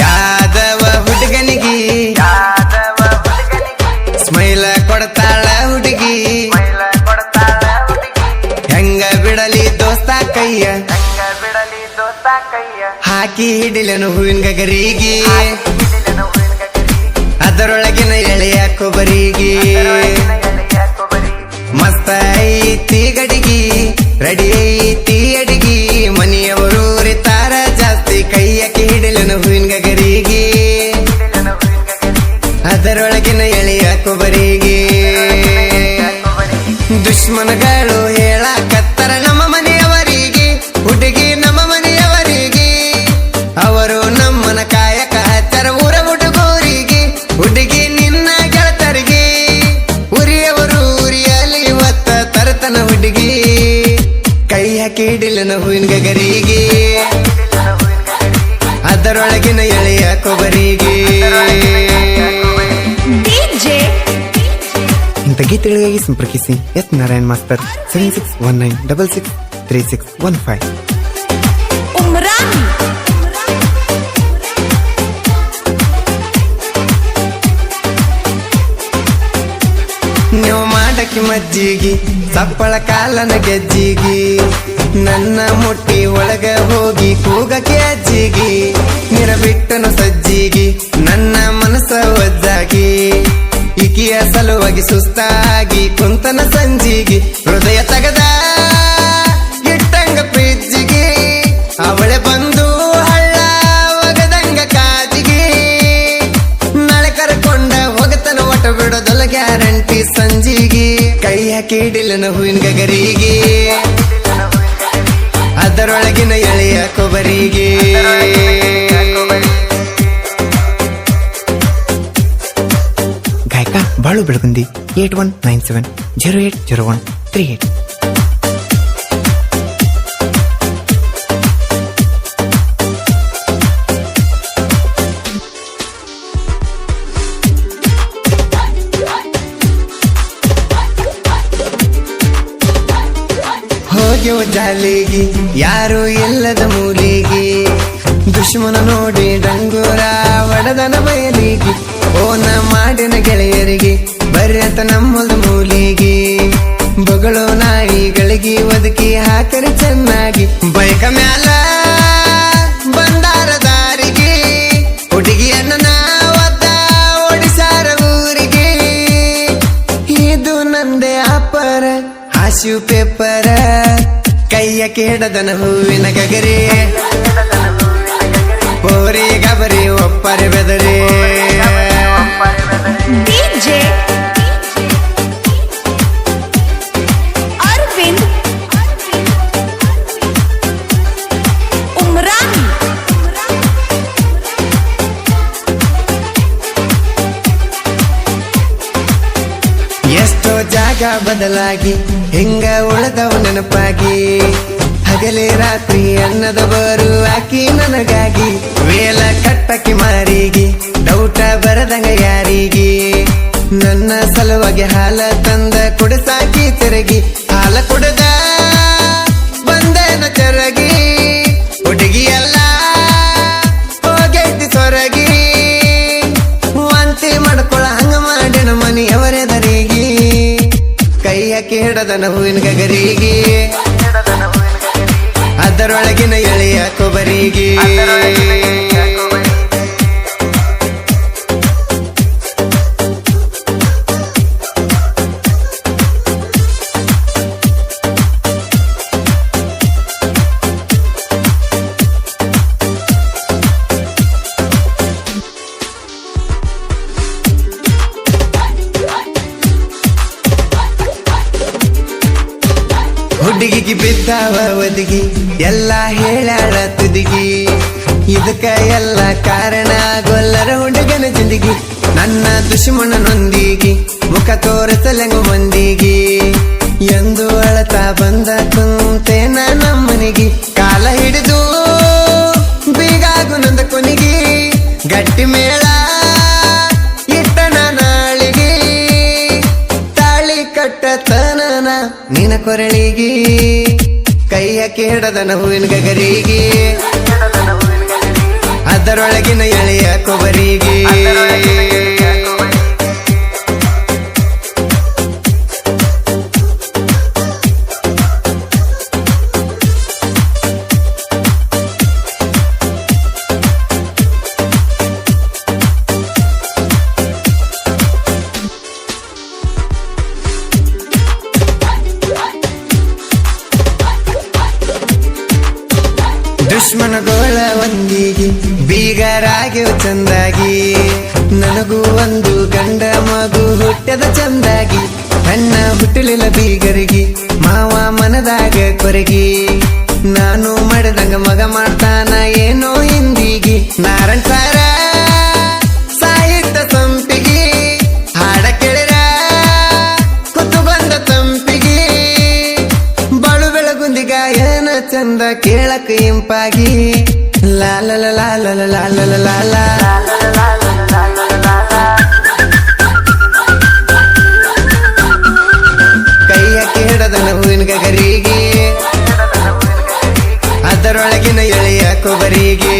ಯಾದವ ಹುಡುಗನಿಗೆ ಸ್ಮೈಲ ಕೊಡ್ತಾಳ ಹುಡುಗಿ. ಹೆಂಗ ಬಿಡಲಿ ದೋಸ್ತ ಕೈಯ? ಹಾಕಿ ಹಿಡಿಲನು ಹೂವಿನ ಗಗರಿಗೆ. ಅದರೊಳಗಿನ ಎಳೆಯ ಕೊಬರಿಗೆ ಅದರೊಳಗಿನ ಎಳೆಯ ಕೊಬರಿಗೆ ಎಲೆಯ ಕೊಬ್ಬರಿಗೆ. ದುಶ್ಮನಗಳು ಹೇಳಕತ್ತರ ನಮ್ಮ ಮನೆಯವರಿಗೆ, ಹುಡುಗಿ ನಮ್ಮ ಮನೆಯವರಿಗೆ ಅವರು ನಮ್ಮನ ಕಾಯಕ ಹತ್ತರ ಊರ ಹುಡುಗೋರಿಗೆ, ಹುಡುಗಿ ನಿನ್ನ ಗೆಳತರಿಗೆ ಉರಿಯವರು ಉರಿಯಲಿ ಇವತ್ತ ತರತನ ಹುಡುಗಿ ಕೈ ಹಾಕಿ ಹಿಡಿಲೆನು ಹೂವಿನ ಗಗರಿಗೆ. ಅದರೊಳಗಿನ ಎಳೆಯ ಕೊಬರಿಗೆ ಇಂಥ ಗೀತೆಗಳಿಗಾಗಿ ಸಂಪರ್ಕಿಸಿ. S Narayan master seven six one nine double six three six one five ನೀವು ಮಾಡಕ್ಕೆ ಮಜ್ಜಿಗಿ, ಸಪ್ಪಳ ಕಾಲನ ಗೆಜ್ಜಿಗಿ, ನನ್ನ ಮುಟ್ಟಿ ಒಳಗ ಹೋಗಿ ಕೂಗಕ್ಕೆ ಅಜ್ಜಿಗಿ ನಿರ ಬಿಟ್ಟನು ಸಜ್ಜಿಗಿ, ನನ್ನ ಮನಸ್ಸ ಇಕಿಯ ಸಲುವಾಗಿ ಸುಸ್ತಾಗಿ, ಕುಂತನ ಸಂಜಿಗೆ ಹೃದಯ ತಗದ. ಇಟ್ಟಂಗ ಪ್ರೀತಿಗೆ ಅವಳೆ ಬಂದು ಹಳ್ಳ ಒಗದಂಗ ಕಾಜಿಗೆ. ನಾಳೆ ಕರ್ಕೊಂಡ ಹೋಗತನ ಒಟ ಬಿಡೋದಲ್ಲ ಗ್ಯಾರಂಟಿ ಸಂಜಿಗೆ. ಕೈ ಹಾಕಿ ಹಿಡಿಲೆನು ಹೂವಿನ ಗಗರಿಗೆ. ಅದರೊಳಗಿನ ಎಳೆಯ ಕೊಬರಿಗೆ Balu Belagundi eight one nine seven zero eight zero one three eight ಹೋಗ್ಯೋ ಜಾಲಿಗೆ ಯಾರು ಇಲ್ಲದ ಮೂಲಿಗೆ ದುಶ್ಮನ ನೋಡಿ ಡಂಗೂರ ಒಡದನ ಬಯಲಿಗೆ ಓನ ಮಾಡಿನ ಗೆಳೆಯರಿಗೆ ಬರ್ಯತ ನಮ್ಮದ ಮೂಲಿಗೆ. ಬಗಳು ನಾಯಿಗಳಿಗೆ ಒದಕಿ ಹಾಕರಿ ಚೆನ್ನಾಗಿ. ಬೈಕ ಮ್ಯಾಲ ಬಂದಾರ ದಾರಿಗೆ. ಹುಡುಗಿಯನ್ನ ನಾವತ್ತ ಊರಿಗೆ. ಇದು ನಂದೆ ಅಪರ ಹಾಸ್ಯು ಪೇಪರ. ಕೈಯ ಕೇಡದನ ಹೂವಿನ ಗಗರಿ. ಪೋರಿ ಗಬರಿ ಒಪ್ಪರೆ ಬೆದರಿ. ಎಷ್ಟೋ ಜಾಗ ಬದಲಾಗಿ ಹಿಂಗ ಉಳದವ ನೆನಪಾಗಿ. ಹಗಲೇ ರಾತ್ರಿ ಅನ್ನದ ಬರು ಆಕಿ ನನಗಾಗಿ, ವೇಲ ಕಟ್ಟಕ್ಕೆ ಮಾರಿಗೆ. ಸಲುವಾಗಿ ಹಾಲ ತಂದ ಕುಡಿಸಾಕಿ ತಿರುಗಿ. ಹಾಲ ಕುಡದ ಬಂದೇನ ಚರಗಿ. ಹುಡುಗಿಯಲ್ಲ, ಹೋಗೈತಿ ಸೊರಗಿ. ವಾಂತಿ ಮಾಡ್ಕೊಳ ಹಂಗ ಮಾಡಿನ ಮನೆಯವರೆದರಿಗೆ ದರಿಗಿ. ಕೈ ಹಾಕಿ ಹಿಡದನ ಹೂವಿನ ಗಗರಿಗೆ. ಅದರೊಳಗಿನ ಎಳೆಯ ಕೊಬರಿಗೆ. ಹುಡುಗಿಗೆ ಬಿದ್ದಾವ ಒದಗಿ ಎಲ್ಲ ಹೇಳಾಳ ತುದಿಗಿ. ಇದಕ್ಕ ಎಲ್ಲ ಕಾರಣ ಗೊಲ್ಲರ ಹುಡುಗನ ಜಿಂದಗಿ ನನ್ನ ದುಶ್ಮನನೊಂದಿಗೆ, ಮುಖ ತೋರಿಸಲೆಂಗು ಮಂದಿಗೆ. ಎಂದು ಅಳತಾ ಬಂದ ಕುಂತೇನ ನಮ್ಮನಿಗೆ ಕೊರಳಿಗೆ ಕೈಯ ಕೇಡದನ ಹೂವಿನ ಗಗರಿಗೆ ಅದರೊಳಗಿನ ಎಳೆಯ ಕೊಬರಿಗೆ. ದುಶ್ಮನಗೋಳ ಒಂದಿಗೆ ಬೀಗರಾಗಿ ಚಂದಾಗಿ. ನನಗೂ ಒಂದು ಗಂಡ ಮಗು ಹುಟ್ಟದ ಚಂದಾಗಿ. ಅಣ್ಣ ಹುಟ್ಟಲಿಲ್ಲ ಬೀಗರಿಗೆ, ಮಾವ ಮನದಾಗ ಕೊರಗಿ. ನಾನು ಮಡದಂಗ ಮಗ ಮಾಡ್ತಾನ ಏನೋ ಹಿಂದಿಗೆ. ನಾರಾಯಣ್ ಬೆಳಗುಂದಿ ಏನ ಚಂದ ಕೇಳಕ ಇಂಪಾಗಿ ಲಾಲ ಲಾಲ ಲಾಲ ಲಾಲ ಕೈಯ ಕೇಳದನ ಹೂವಿನ ಗಗರಿಗೆ ಅದರೊಳಗಿನ ಎಳೆಯ ಕೊಬರಿಗೆ